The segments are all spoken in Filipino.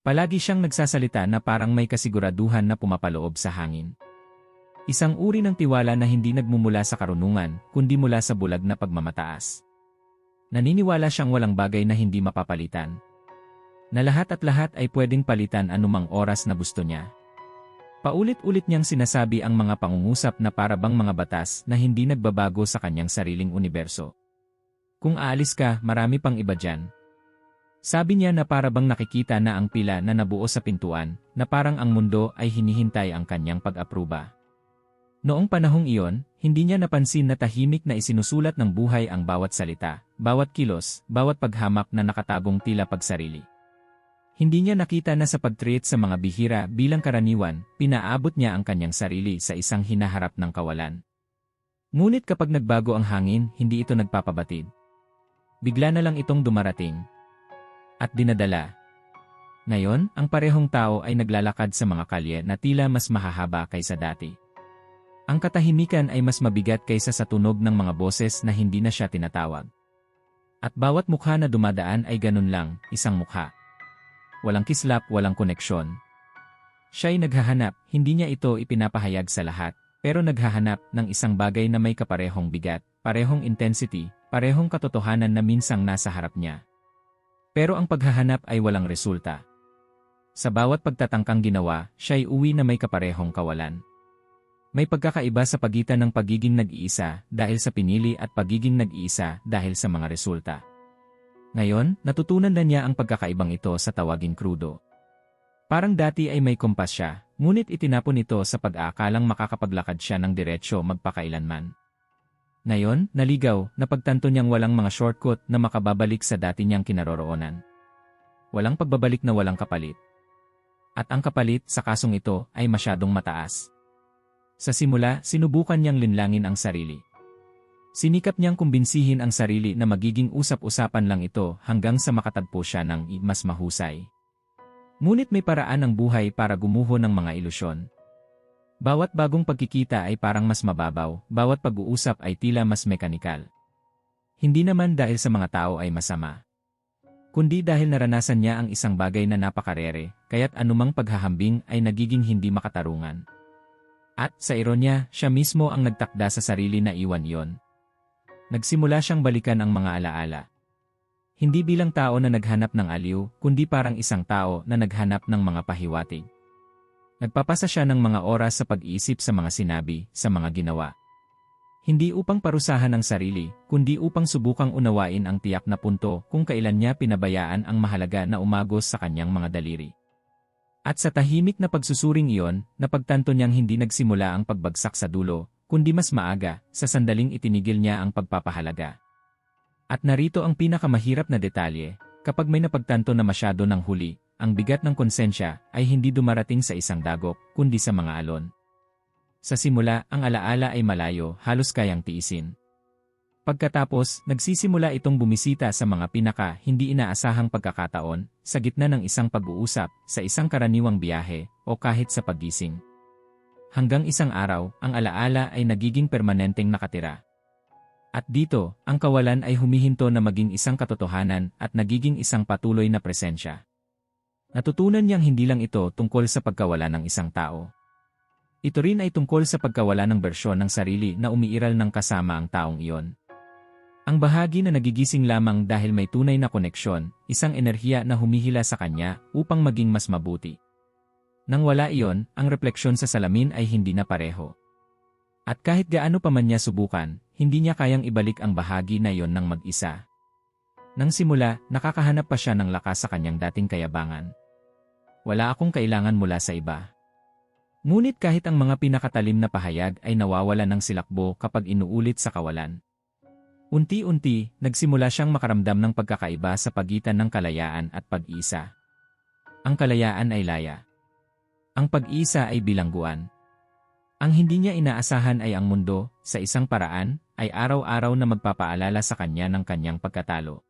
Palagi siyang nagsasalita na parang may kasiguraduhan na pumapaloob sa hangin. Isang uri ng tiwala na hindi nagmumula sa karunungan, kundi mula sa bulag na pagmamataas. Naniniwala siyang walang bagay na hindi mapapalitan. Na lahat at lahat ay pwedeng palitan anumang oras na gusto niya. Paulit-ulit niyang sinasabi ang mga pangungusap na parabang mga batas na hindi nagbabago sa kanyang sariling universo. Kung aalis ka, marami pang iba dyan, sabi niya na parabang nakikita na ang pila na nabuo sa pintuan, na parang ang mundo ay hinihintay ang kanyang pag-apruba. Noong panahong iyon, hindi niya napansin na tahimik na isinusulat ng buhay ang bawat salita, bawat kilos, bawat paghamak na nakatagong tila pagsarili. Hindi niya nakita na sa pag-treat sa mga bihira bilang karaniwan, pinaabot niya ang kanyang sarili sa isang hinaharap ng kawalan. Ngunit kapag nagbago ang hangin, hindi ito nagpapabatid. Bigla na lang itong dumarating, at dinadala. Ngayon, ang parehong tao ay naglalakad sa mga kalye na tila mas mahahaba kaysa dati. Ang katahimikan ay mas mabigat kaysa sa tunog ng mga boses na hindi na siya tinatawag. At bawat mukha na dumadaan ay ganun lang, isang mukha. Walang kislap, walang koneksyon. Siya'y naghahanap, hindi niya ito ipinapahayag sa lahat, pero naghahanap ng isang bagay na may kaparehong bigat, parehong intensity, parehong katotohanan na minsang nasa harap niya. Pero ang paghahanap ay walang resulta. Sa bawat pagtatangkang ginawa, siya'y uwi na may kaparehong kawalan. May pagkakaiba sa pagitan ng pagiging nag-iisa dahil sa pinili at pagiging nag-iisa dahil sa mga resulta. Ngayon, natutunan na niya ang pagkakaibang ito sa tawaging krudo. Parang dati ay may kompas siya, ngunit itinapon ito sa pag-aakalang makakapaglakad siya ng diretsyo magpakailanman. Ngayon, naligaw, napagtanto niyang walang mga shortcut na makababalik sa dati niyang kinaroroonan. Walang pagbabalik na walang kapalit. At ang kapalit sa kasong ito ay masyadong mataas. Sa simula, sinubukan niyang linlangin ang sarili. Sinikap niyang kumbinsihin ang sarili na magiging usap-usapan lang ito hanggang sa makatagpo siya ng mas mahusay. Ngunit may paraan ng buhay para gumuho ng mga ilusyon. Bawat bagong pagkikita ay parang mas mababaw, bawat pag-uusap ay tila mas mekanikal. Hindi naman dahil sa mga tao ay masama. Kundi dahil naranasan niya ang isang bagay na napakarere, kaya't anumang paghahambing ay nagiging hindi makatarungan. At, sa ironya, siya mismo ang nagtakda sa sarili na iwan yon. Nagsimula siyang balikan ang mga alaala. Hindi bilang tao na naghanap ng aliw, kundi parang isang tao na naghanap ng mga pahiwatig. Nagpapasa siya ng mga oras sa pag-iisip sa mga sinabi, sa mga ginawa. Hindi upang parusahan ang sarili, kundi upang subukang unawain ang tiyak na punto kung kailan niya pinabayaan ang mahalaga na umagos sa kanyang mga daliri. At sa tahimik na pagsusuring iyon, napagtanto niyang hindi nagsimula ang pagbagsak sa dulo, kundi mas maaga, sa sandaling itinigil niya ang pagpapahalaga. At narito ang pinakamahirap na detalye, kapag may napagtanto na masyado ng huli, ang bigat ng konsensya ay hindi dumarating sa isang dagok, kundi sa mga alon. Sa simula, ang alaala ay malayo, halos kayang tiisin. Pagkatapos, nagsisimula itong bumisita sa mga pinaka hindi inaasahang pagkakataon, sa gitna ng isang pag-uusap, sa isang karaniwang biyahe, o kahit sa paggising. Hanggang isang araw, ang alaala ay nagiging permanenteng nakatira. At dito, ang kawalan ay humihinto na maging isang katotohanan at nagiging isang patuloy na presensya. Natutunan niyang hindi lang ito tungkol sa pagkawala ng isang tao. Ito rin ay tungkol sa pagkawala ng bersyon ng sarili na umiiral ng kasama ang taong iyon. Ang bahagi na nagigising lamang dahil may tunay na koneksyon, isang enerhiya na humihila sa kanya upang maging mas mabuti. Nang wala iyon, ang refleksyon sa salamin ay hindi na pareho. At kahit gaano pa man niya subukan, hindi niya kayang ibalik ang bahagi na iyon ng mag-isa. Nang simula, nakakahanap pa siya ng lakas sa kanyang dating kayabangan. Wala akong kailangan mula sa iba. Ngunit kahit ang mga pinakatalim na pahayag ay nawawala ng silakbo kapag inuulit sa kawalan. Unti-unti, nagsimula siyang makaramdam ng pagkakaiba sa pagitan ng kalayaan at pag-isa. Ang kalayaan ay laya. Ang pag-isa ay bilangguan. Ang hindi niya inaasahan ay ang mundo, sa isang paraan, ay araw-araw na magpapaalala sa kanya ng kanyang pagkatalo.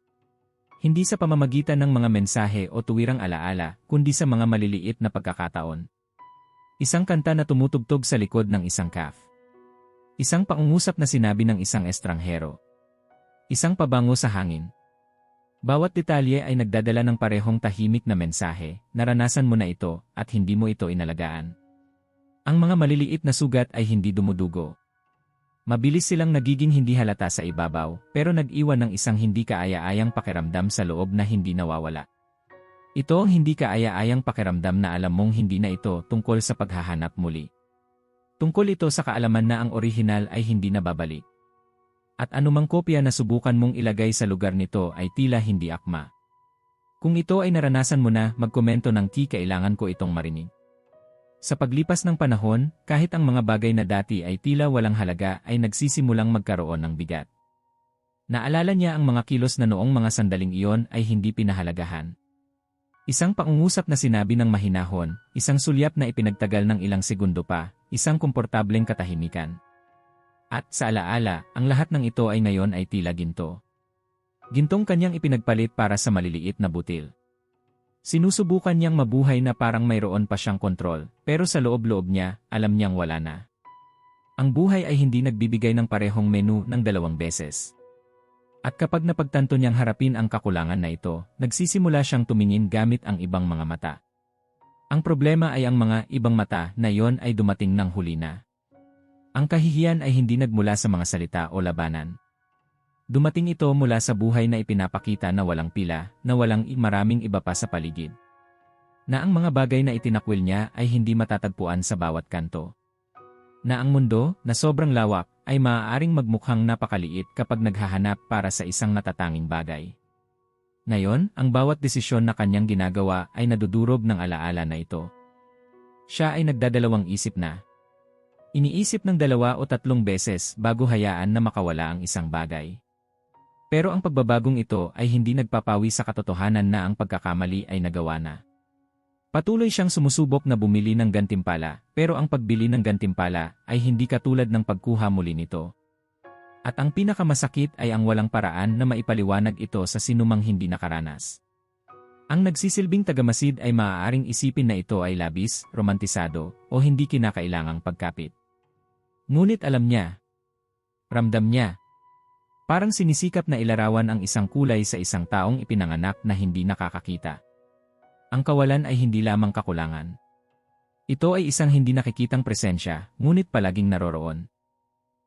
Hindi sa pamamagitan ng mga mensahe o tuwirang alaala, kundi sa mga maliliit na pagkakataon. Isang kanta na tumutugtog sa likod ng isang calf. Isang pangungusap na sinabi ng isang estranghero. Isang pabango sa hangin. Bawat detalye ay nagdadala ng parehong tahimik na mensahe, naranasan mo na ito at hindi mo ito inalagaan. Ang mga maliliit na sugat ay hindi dumudugo. Mabilis silang nagiging hindi halata sa ibabaw, pero nag-iwan ng isang hindi kaaya-ayang pakiramdam sa loob na hindi nawawala. Ito ang hindi kaaya-ayang pakiramdam na alam mong hindi na ito tungkol sa paghahanap muli. Tungkol ito sa kaalaman na ang orihinal ay hindi na babalik. At anumang kopya na subukan mong ilagay sa lugar nito ay tila hindi akma. Kung ito ay naranasan mo na, magkomento ng T kailangan ko itong marinig. Sa paglipas ng panahon, kahit ang mga bagay na dati ay tila walang halaga ay nagsisimulang magkaroon ng bigat. Naalala niya ang mga kilos na noong mga sandaling iyon ay hindi pinahalagahan. Isang pangungusap na sinabi ng mahinahon, isang sulyap na ipinagtagal ng ilang segundo pa, isang komportableng katahimikan. At sa alaala, ang lahat ng ito ay ngayon ay tila ginto. Gintong kanyang ipinagpalit para sa maliliit na butil. Sinusubukan niyang mabuhay na parang mayroon pa siyang kontrol, pero sa loob-loob niya, alam niyang wala na. Ang buhay ay hindi nagbibigay ng parehong menu ng dalawang beses. At kapag napagtanto niyang harapin ang kakulangan na ito, nagsisimula siyang tumingin gamit ang ibang mga mata. Ang problema ay ang mga ibang mata na iyon ay dumating ng huli na. Ang kahihiyan ay hindi nagmula sa mga salita o labanan. Dumating ito mula sa buhay na ipinapakita na walang pila, na walang maraming iba pa sa paligid. Na ang mga bagay na itinakwil niya ay hindi matatagpuan sa bawat kanto. Na ang mundo, na sobrang lawak, ay maaaring magmukhang napakaliit kapag naghahanap para sa isang natatanging bagay. Ngayon, ang bawat desisyon na kanyang ginagawa ay nadudurog ng alaala na ito. Siya ay nagdadalawang isip na, Iniisip ng dalawa o tatlong beses bago hayaan na makawala ang isang bagay. Pero ang pagbabagong ito ay hindi nagpapawi sa katotohanan na ang pagkakamali ay nagawa na. Patuloy siyang sumusubok na bumili ng gantimpala, pero ang pagbili ng gantimpala ay hindi katulad ng pagkuha muli nito. At ang pinakamasakit ay ang walang paraan na maipaliwanag ito sa sinumang hindi nakaranas. Ang nagsisilbing tagamasid ay maaaring isipin na ito ay labis, romantisado, o hindi kinakailangang pagkapit. Ngunit alam niya. Ramdam niya. Parang sinisikap na ilarawan ang isang kulay sa isang taong ipinanganak na hindi nakakakita. Ang kawalan ay hindi lamang kakulangan. Ito ay isang hindi nakikitang presensya, ngunit palaging naroroon.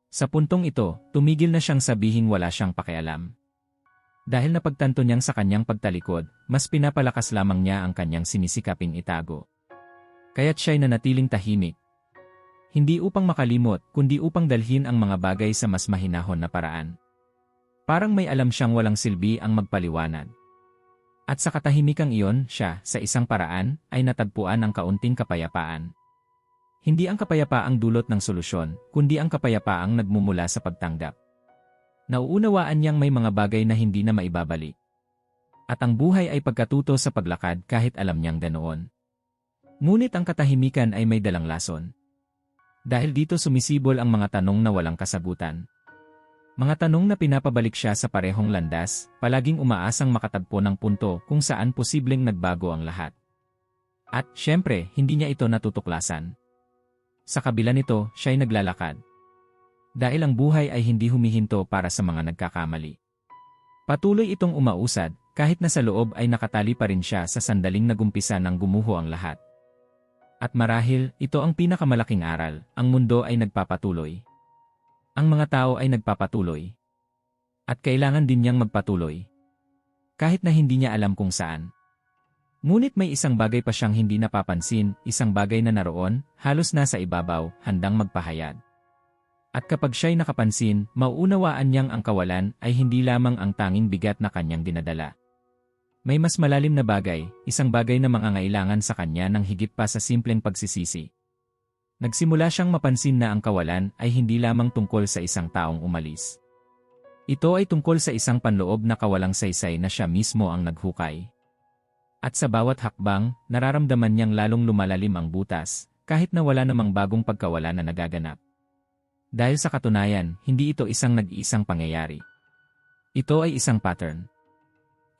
Sa puntong ito, tumigil na siyang sabihin wala siyang pakialam. Dahil napagtanto niyang sa kanyang pagtalikod, mas pinapalakas lamang niya ang kanyang sinisikaping itago. Kaya't siya'y nanatiling tahimik, hindi upang makalimot, kundi upang dalhin ang mga bagay sa mas mahinahon na paraan. Parang may alam siyang walang silbi ang magpaliwanag. At sa katahimikang iyon, siya, sa isang paraan, ay natagpuan ang kaunting kapayapaan. Hindi ang kapayapaang dulot ng solusyon, kundi ang kapayapaang nagmumula sa pagtanggap. Nauunawaan niyang may mga bagay na hindi na maibabalik. At ang buhay ay pagkatuto sa paglakad kahit alam niyang ganoon. Ngunit ang katahimikan ay may dalang lason. Dahil dito sumisibol ang mga tanong na walang kasagutan. Mga tanong na pinapabalik siya sa parehong landas, palaging umaasang makatagpo ng punto kung saan posibleng nagbago ang lahat. At, syempre, hindi niya ito natutuklasan. Sa kabila nito, siya'y naglalakad. Dahil ang buhay ay hindi humihinto para sa mga nagkakamali. Patuloy itong umausad, kahit na sa loob ay nakatali pa rin siya sa sandaling nagumpisa ng gumuho ang lahat. At marahil, ito ang pinakamalaking aral, ang mundo ay nagpapatuloy. Ang mga tao ay nagpapatuloy. At kailangan din niyang magpatuloy. Kahit na hindi niya alam kung saan. Ngunit may isang bagay pa siyang hindi napapansin, isang bagay na naroon, halos nasa ibabaw, handang magpahayag. At kapag siya'y nakapansin, mauunawaan niyang ang kawalan ay hindi lamang ang tanging bigat na kanyang dinadala. May mas malalim na bagay, isang bagay na mangangailangan sa kanya ng higit pa sa simpleng pagsisisi. Nagsimula siyang mapansin na ang kawalan ay hindi lamang tungkol sa isang taong umalis. Ito ay tungkol sa isang panloob na kawalang saysay na siya mismo ang naghukay. At sa bawat hakbang, nararamdaman niyang lalong lumalalim ang butas, kahit na wala namang bagong pagkawala na nagaganap. Dahil sa katunayan, hindi ito isang nag-iisang pangyayari. Ito ay isang pattern.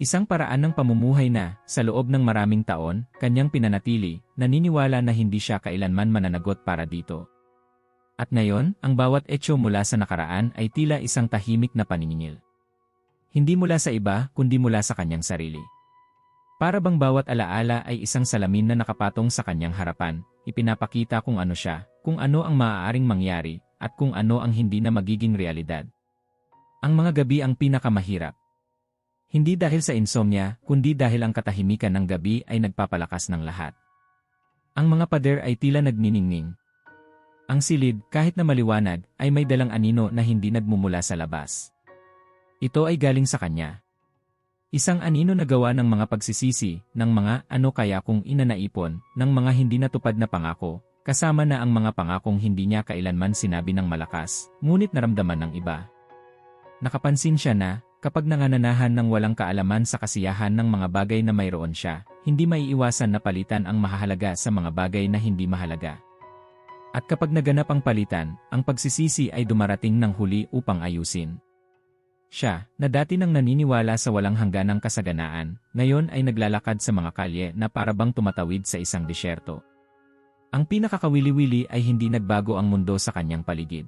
Isang paraan ng pamumuhay na, sa loob ng maraming taon, kanyang pinanatili, naniniwala na hindi siya kailanman mananagot para dito. At ngayon, ang bawat etyo mula sa nakaraan ay tila isang tahimik na paniningil. Hindi mula sa iba, kundi mula sa kanyang sarili. Para bang bawat alaala ay isang salamin na nakapatong sa kanyang harapan, ipinapakita kung ano siya, kung ano ang maaaring mangyari, at kung ano ang hindi na magiging realidad. Ang mga gabi ang pinakamahirap. Hindi dahil sa insomnia, kundi dahil ang katahimikan ng gabi ay nagpapalakas ng lahat. Ang mga pader ay tila nagniningning. Ang silid, kahit na maliwanag, ay may dalang anino na hindi nagmumula sa labas. Ito ay galing sa kanya. Isang anino na gawa ng mga pagsisisi, ng mga ano kaya kung inanaipon, ng mga hindi natupad na pangako, kasama na ang mga pangakong hindi niya kailanman sinabi ng malakas, ngunit naramdaman ng iba. Nakapansin siya na, Kapag nangananahan ng walang kaalaman sa kasiyahan ng mga bagay na mayroon siya, hindi maiiwasan na palitan ang mahalaga sa mga bagay na hindi mahalaga. At kapag naganap ang palitan, ang pagsisisi ay dumarating ng huli upang ayusin. Siya, na dati nang naniniwala sa walang hangganang kasaganaan, ngayon ay naglalakad sa mga kalye na parabang tumatawid sa isang disyerto. Ang pinakakawili-wili ay hindi nagbago ang mundo sa kanyang paligid.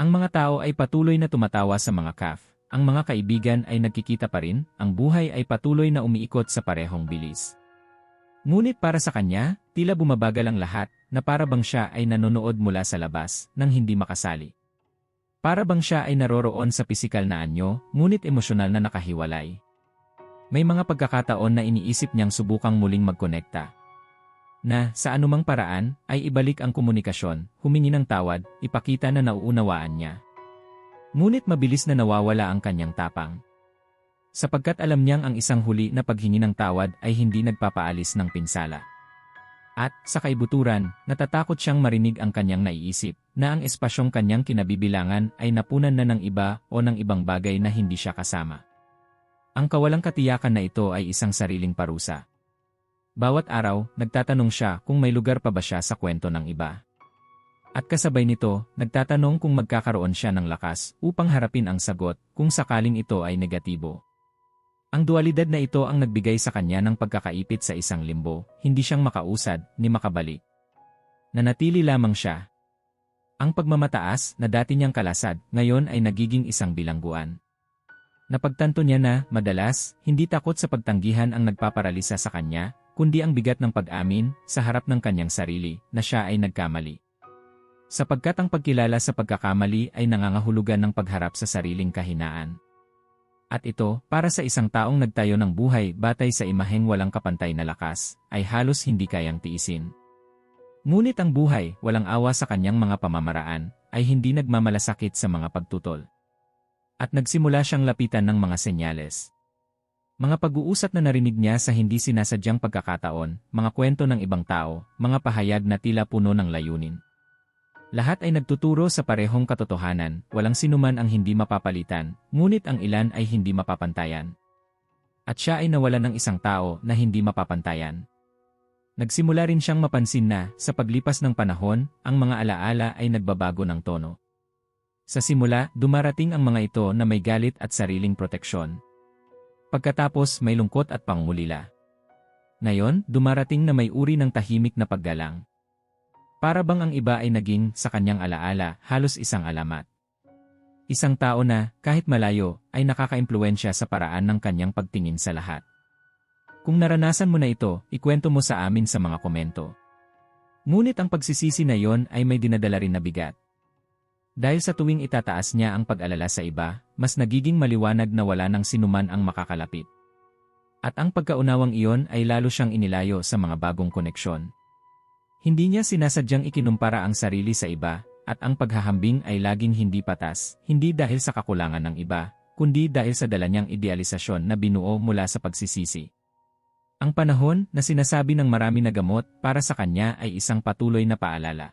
Ang mga tao ay patuloy na tumatawa sa mga kaf, ang mga kaibigan ay nagkikita pa rin, ang buhay ay patuloy na umiikot sa parehong bilis. Ngunit para sa kanya, tila bumabagal ang lahat, na para bang siya ay nanonood mula sa labas, nang hindi makasali. Para bang siya ay naroroon sa pisikal na anyo, ngunit emosyonal na nakahiwalay. May mga pagkakataon na iniisip niyang subukang muling magkonekta. Na, sa anumang paraan, ay ibalik ang komunikasyon, humingi ng tawad, ipakita na nauunawaan niya. Ngunit mabilis na nawawala ang kanyang tapang. Sapagkat alam niyang ang isang huli na paghingi ng tawad ay hindi nagpapaalis ng pinsala. At, sa kaibuturan, natatakot siyang marinig ang kanyang naiisip, na ang espasyong kanyang kinabibilangan ay napunan na ng iba o ng ibang bagay na hindi siya kasama. Ang kawalang katiyakan na ito ay isang sariling parusa. Bawat araw, nagtatanong siya kung may lugar pa ba siya sa kwento ng iba. At kasabay nito, nagtatanong kung magkakaroon siya ng lakas upang harapin ang sagot kung sakaling ito ay negatibo. Ang dualidad na ito ang nagbigay sa kanya ng pagkakaipit sa isang limbo, hindi siyang makausad ni makabalik. Nanatili lamang siya. Ang pagmamataas na dati niyang kalasad ngayon ay nagiging isang bilangguan. Napagtanto niya na, madalas, hindi takot sa pagtanggihan ang nagpaparalisa sa kanya, kundi ang bigat ng pag-amin sa harap ng kanyang sarili na siya ay nagkamali sapagkat ang pagkilala sa pagkakamali ay nangangahulugan ng pagharap sa sariling kahinaan. At ito, para sa isang taong nagtayo ng buhay batay sa imaheng walang kapantay na lakas, ay halos hindi kayang tiisin. Ngunit ang buhay, walang awa sa kanyang mga pamamaraan, ay hindi nagmamalasakit sa mga pagtutol. At nagsimula siyang lapitan ng mga senyales. Mga pag-uusap na narinig niya sa hindi sinasadyang pagkakataon, mga kwento ng ibang tao, mga pahayag na tila puno ng layunin. Lahat ay nagtuturo sa parehong katotohanan, walang sinuman ang hindi mapapalitan, ngunit ang ilan ay hindi mapapantayan. At siya ay nawalan ng isang tao na hindi mapapantayan. Nagsimula rin siyang mapansin na, sa paglipas ng panahon, ang mga alaala ay nagbabago ng tono. Sa simula, dumarating ang mga ito na may galit at sariling proteksyon. Pagkatapos may lungkot at pangulila. Ngayon, dumarating na may uri ng tahimik na paggalang. Para bang ang iba ay naging, sa kanyang alaala, halos isang alamat. Isang tao na, kahit malayo, ay nakakaimpluensya sa paraan ng kanyang pagtingin sa lahat. Kung naranasan mo na ito, ikwento mo sa amin sa mga komento. Ngunit ang pagsisisi na yon ay may dinadala rin na bigat. Dahil sa tuwing itataas niya ang pag-alala sa iba, mas nagiging maliwanag na wala ng sinuman ang makakalapit. At ang pagkaunawang iyon ay lalo siyang inilayo sa mga bagong koneksyon. Hindi niya sinasadyang ikinumpara ang sarili sa iba, at ang paghahambing ay laging hindi patas, hindi dahil sa kakulangan ng iba, kundi dahil sa dala niyang idealisasyon na binuo mula sa pagsisisi. Ang panahon na sinasabi ng marami na gamot para sa kanya ay isang patuloy na paalala.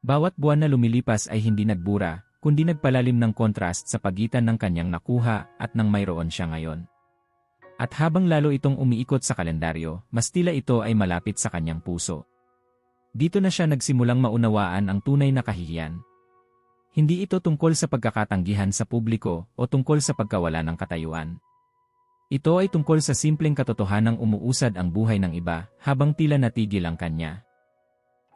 Bawat buwan na lumilipas ay hindi nagbura, kundi nagpalalim ng kontrast sa pagitan ng kanyang nakuha at ng mayroon siya ngayon. At habang lalo itong umiikot sa kalendaryo, mas tila ito ay malapit sa kanyang puso. Dito na siya nagsimulang maunawaan ang tunay na kahihiyan. Hindi ito tungkol sa pagkakatanggihan sa publiko o tungkol sa pagkawala ng katayuan. Ito ay tungkol sa simpleng katotohanang umuusad ang buhay ng iba habang tila natigil ang kanya.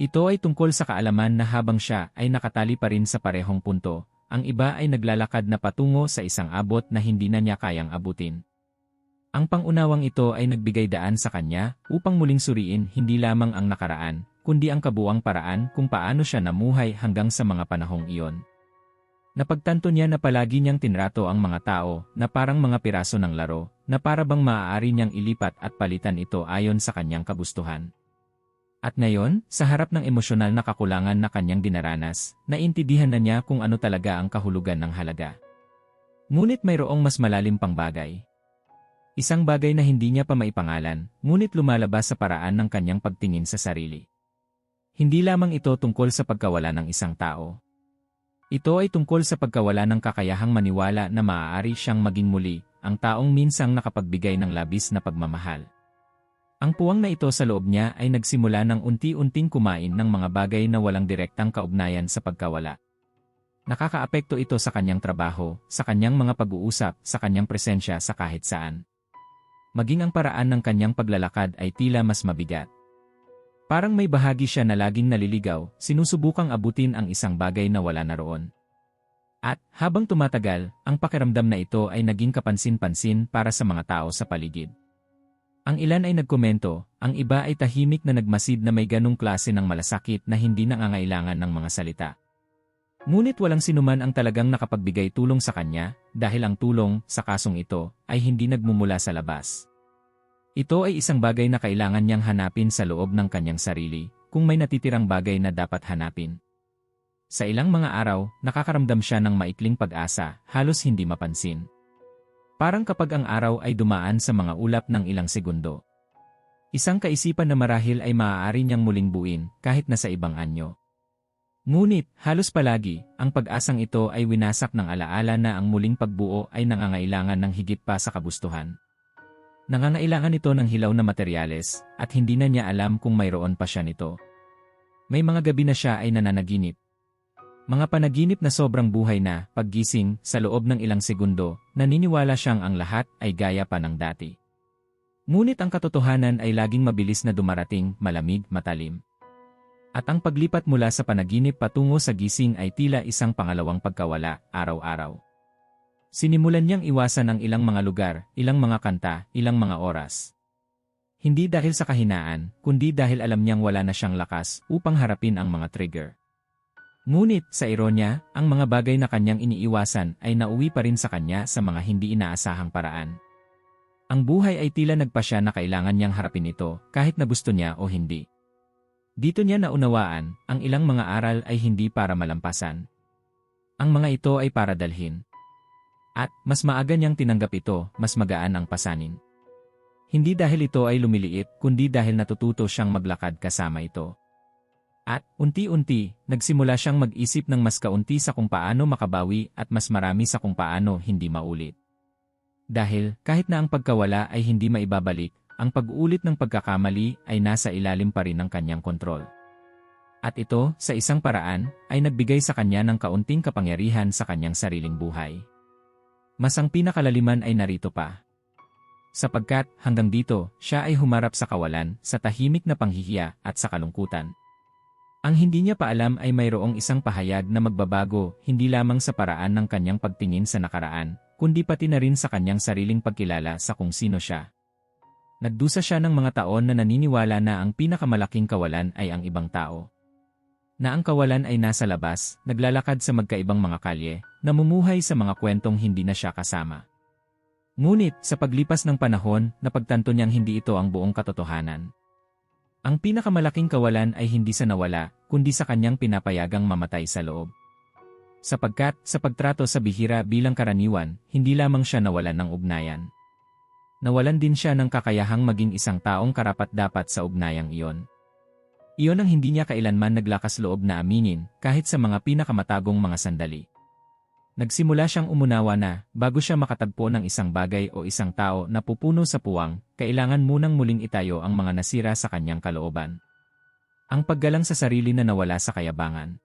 Ito ay tungkol sa kaalaman na habang siya ay nakatali pa rin sa parehong punto, ang iba ay naglalakad na patungo sa isang abot na hindi na niya kayang abutin. Ang pangunawang ito ay nagbigay daan sa kanya upang muling suriin hindi lamang ang nakaraan, kundi ang kabuang paraan kung paano siya namuhay hanggang sa mga panahong iyon. Napagtanto niya na palagi niyang tinrato ang mga tao na parang mga piraso ng laro, na para bang maaari niyang ilipat at palitan ito ayon sa kanyang kagustuhan. At ngayon, sa harap ng emosyonal na kakulangan na kanyang dinaranas, naintindihan na niya kung ano talaga ang kahulugan ng halaga. Ngunit mayroong mas malalim pang bagay. Isang bagay na hindi niya pa maipangalan, ngunit lumalabas sa paraan ng kanyang pagtingin sa sarili. Hindi lamang ito tungkol sa pagkawala ng isang tao, ito ay tungkol sa pagkawala ng kakayahang maniwala na maaari siyang maging muli, ang taong minsang nakapagbigay ng labis na pagmamahal. Ang puwang na ito sa loob niya ay nagsimula ng unti-unting kumain ng mga bagay na walang direktang kaugnayan sa pagkawala. Nakakaapekto ito sa kanyang trabaho, sa kanyang mga pag-uusap, sa kanyang presensya sa kahit saan. Maging ang paraan ng kanyang paglalakad ay tila mas mabigat. Parang may bahagi siya na laging naliligaw, sinusubukang abutin ang isang bagay na wala na roon. At, habang tumatagal, ang pakiramdam na ito ay naging kapansin-pansin para sa mga tao sa paligid. Ang ilan ay nagkomento, ang iba ay tahimik na nagmasid na may ganong klase ng malasakit na hindi nangangailangan ng mga salita. Ngunit walang sinuman ang talagang nakapagbigay tulong sa kanya, dahil ang tulong, sa kasong ito, ay hindi nagmumula sa labas. Ito ay isang bagay na kailangan niyang hanapin sa loob ng kanyang sarili, kung may natitirang bagay na dapat hanapin. Sa ilang mga araw, nakakaramdam siya ng maikling pag-asa, halos hindi mapansin. Parang kapag ang araw ay dumaan sa mga ulap ng ilang segundo. Isang kaisipan na marahil ay maaari niyang muling buin, kahit na sa ibang anyo. Ngunit, halos palagi, ang pag-asang ito ay winasak ng alaala na ang muling pagbuo ay nangangailangan ng higit pa sa kabustuhan. Nangangailangan ito ng hilaw na materyales, at hindi na niya alam kung mayroon pa siya nito. May mga gabi na siya ay nananaginip. Mga panaginip na sobrang buhay na, paggising, sa loob ng ilang segundo, naniniwala siyang ang lahat ay gaya pa ng dati. Ngunit ang katotohanan ay laging mabilis na dumarating, malamig, matalim. At ang paglipat mula sa panaginip patungo sa gising ay tila isang pangalawang pagkawala, araw-araw. Sinimulan niyang iwasan ang ilang mga lugar, ilang mga kanta, ilang mga oras. Hindi dahil sa kahinaan, kundi dahil alam niyang wala na siyang lakas upang harapin ang mga trigger. Ngunit, sa ironya, ang mga bagay na kanyang iniiwasan ay nauwi pa rin sa kanya sa mga hindi inaasahang paraan. Ang buhay ay tila nagpasya na kailangan niyang harapin ito, kahit na gusto niya o hindi. Dito niya naunawaan, ang ilang mga aral ay hindi para malampasan. Ang mga ito ay para dalhin. At, mas maaga niyang tinanggap ito, mas magaan ang pasanin. Hindi dahil ito ay lumiliit, kundi dahil natututo siyang maglakad kasama ito. At, unti-unti, nagsimula siyang mag-isip ng mas kaunti sa kung paano makabawi at mas marami sa kung paano hindi maulit. Dahil, kahit na ang pagkawala ay hindi maibabalik, ang pag-ulit ng pagkakamali ay nasa ilalim pa rin ng kanyang kontrol. At ito, sa isang paraan, ay nagbigay sa kanya ng kaunting kapangyarihan sa kanyang sariling buhay. Mas ang pinakalaliman ay narito pa. Sapagkat, hanggang dito, siya ay humarap sa kawalan, sa tahimik na panghihiya, at sa kalungkutan. Ang hindi niya pa alam ay mayroong isang pahayag na magbabago, hindi lamang sa paraan ng kanyang pagtingin sa nakaraan, kundi pati na rin sa kanyang sariling pagkilala sa kung sino siya. Nagdusa siya ng mga taon na naniniwala na ang pinakamalaking kawalan ay ang ibang tao na ang kawalan ay nasa labas, naglalakad sa magkaibang mga kalye, namumuhay sa mga kwentong hindi na siya kasama. Ngunit, sa paglipas ng panahon, napagtanto niyang hindi ito ang buong katotohanan. Ang pinakamalaking kawalan ay hindi sa nawala, kundi sa kanyang pinapayagang mamatay sa loob. Sapagkat, sa pagtrato sa bihira bilang karaniwan, hindi lamang siya nawalan ng ugnayan. Nawalan din siya ng kakayahang maging isang taong karapat-dapat sa ugnayang iyon. Iyon ang hindi niya kailanman naglakas loob na aminin, kahit sa mga pinakamatagong mga sandali. Nagsimula siyang umunawa na, bago siya makatagpo ng isang bagay o isang tao na pupuno sa puwang, kailangan munang muling itayo ang mga nasira sa kanyang kalooban. Ang paggalang sa sarili na nawala sa kayabangan.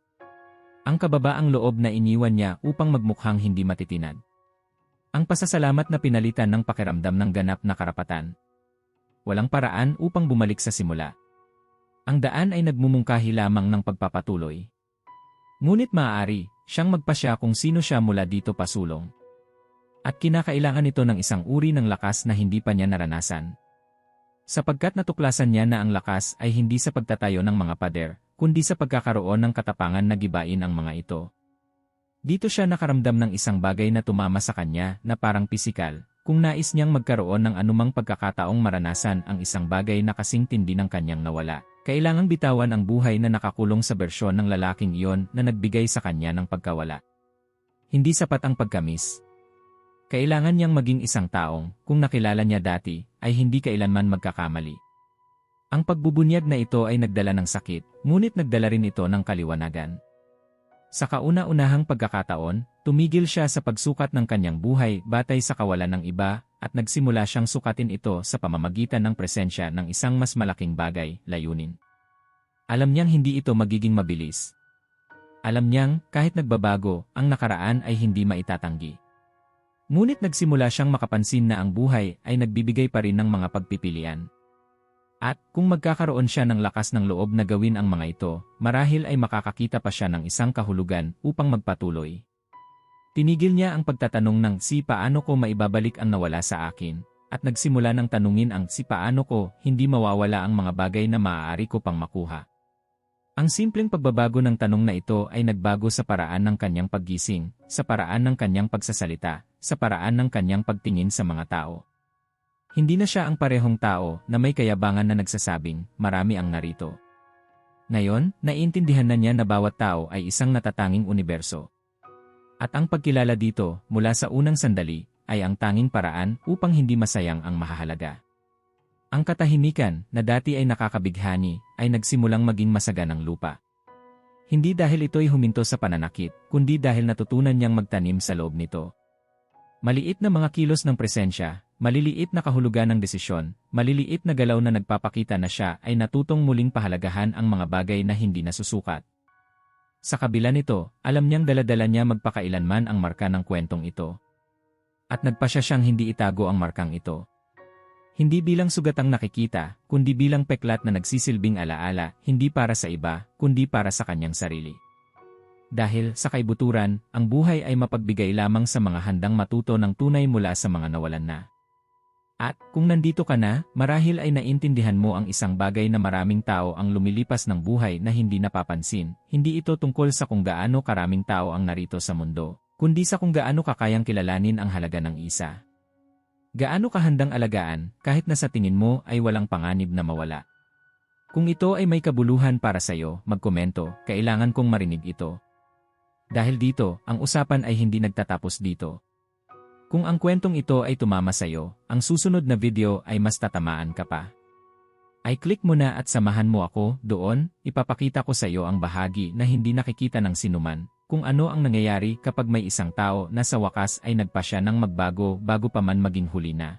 Ang kababaang loob na iniwan niya upang magmukhang hindi matitinad. Ang pasasalamat na pinalitan ng pakiramdam ng ganap na karapatan. Walang paraan upang bumalik sa simula. Ang daan ay nagmumungkahi lamang ng pagpapatuloy. Ngunit maaari, siyang magpasya kung sino siya mula dito pasulong. At kinakailangan ito ng isang uri ng lakas na hindi pa niya naranasan. Sapagkat natuklasan niya na ang lakas ay hindi sa pagtatayo ng mga pader, kundi sa pagkakaroon ng katapangan na gibain ang mga ito. Dito siya nakaramdam ng isang bagay na tumama sa kanya na parang pisikal, kung nais niyang magkaroon ng anumang pagkakataong maranasan ang isang bagay na kasing tindi ng kanyang nawala. Kailangang bitawan ang buhay na nakakulong sa bersyon ng lalaking iyon na nagbigay sa kanya ng pagkawala. Hindi sapat ang pagkamis. Kailangan niyang maging isang taong, kung nakilala niya dati, ay hindi kailanman magkakamali. Ang pagbubunyag na ito ay nagdala ng sakit, ngunit nagdala rin ito ng kaliwanagan. Sa kauna-unahang pagkakataon, tumigil siya sa pagsukat ng kanyang buhay batay sa kawalan ng iba at nagsimula siyang sukatin ito sa pamamagitan ng presensya ng isang mas malaking bagay, layunin. Alam niyang hindi ito magiging mabilis. Alam niyang, kahit nagbabago, ang nakaraan ay hindi maitatanggi. Ngunit nagsimula siyang makapansin na ang buhay ay nagbibigay pa rin ng mga pagpipilian. At kung magkakaroon siya ng lakas ng loob na gawin ang mga ito, marahil ay makakakita pa siya ng isang kahulugan upang magpatuloy. Tinigil niya ang pagtatanong ng si paano ko maibabalik ang nawala sa akin, at nagsimula ng tanungin ang si paano ko hindi mawawala ang mga bagay na maaari ko pang makuha. Ang simpleng pagbabago ng tanong na ito ay nagbago sa paraan ng kanyang paggising, sa paraan ng kanyang pagsasalita, sa paraan ng kanyang pagtingin sa mga tao. Hindi na siya ang parehong tao na may kayabangan na nagsasabing, marami ang narito. Ngayon, naiintindihan na niya na bawat tao ay isang natatanging universo. At ang pagkilala dito, mula sa unang sandali, ay ang tanging paraan upang hindi masayang ang mahahalaga. Ang katahimikan, na dati ay nakakabighani, ay nagsimulang maging masaganang lupa. Hindi dahil ito'y huminto sa pananakit, kundi dahil natutunan niyang magtanim sa loob nito. Maliit na mga kilos ng presensya, Maliliit na kahulugan ng desisyon, maliliit na galaw na nagpapakita na siya ay natutong muling pahalagahan ang mga bagay na hindi nasusukat. Sa kabila nito, alam niyang daladala niya magpakailanman ang marka ng kwentong ito. At nagpasya siyang hindi itago ang markang ito. Hindi bilang sugatang nakikita, kundi bilang peklat na nagsisilbing alaala, hindi para sa iba, kundi para sa kanyang sarili. Dahil, sa kaibuturan, ang buhay ay mapagbigay lamang sa mga handang matuto ng tunay mula sa mga nawalan na. At kung nandito ka na, marahil ay naintindihan mo ang isang bagay na maraming tao ang lumilipas ng buhay na hindi napapansin. Hindi ito tungkol sa kung gaano karaming tao ang narito sa mundo, kundi sa kung gaano kakayang kilalanin ang halaga ng isa. Gaano ka handang alagaan kahit na sa tingin mo ay walang panganib na mawala. Kung ito ay may kabuluhan para sa iyo, magkomento, kailangan kong marinig ito. Dahil dito, ang usapan ay hindi nagtatapos dito. Kung ang kwentong ito ay tumama sa iyo, ang susunod na video ay mas tatamaan ka pa. Ay click mo na at samahan mo ako doon, ipapakita ko sa iyo ang bahagi na hindi nakikita ng sinuman, kung ano ang nangyayari kapag may isang tao na sa wakas ay nagpasya ng magbago bago pa man maging huli na.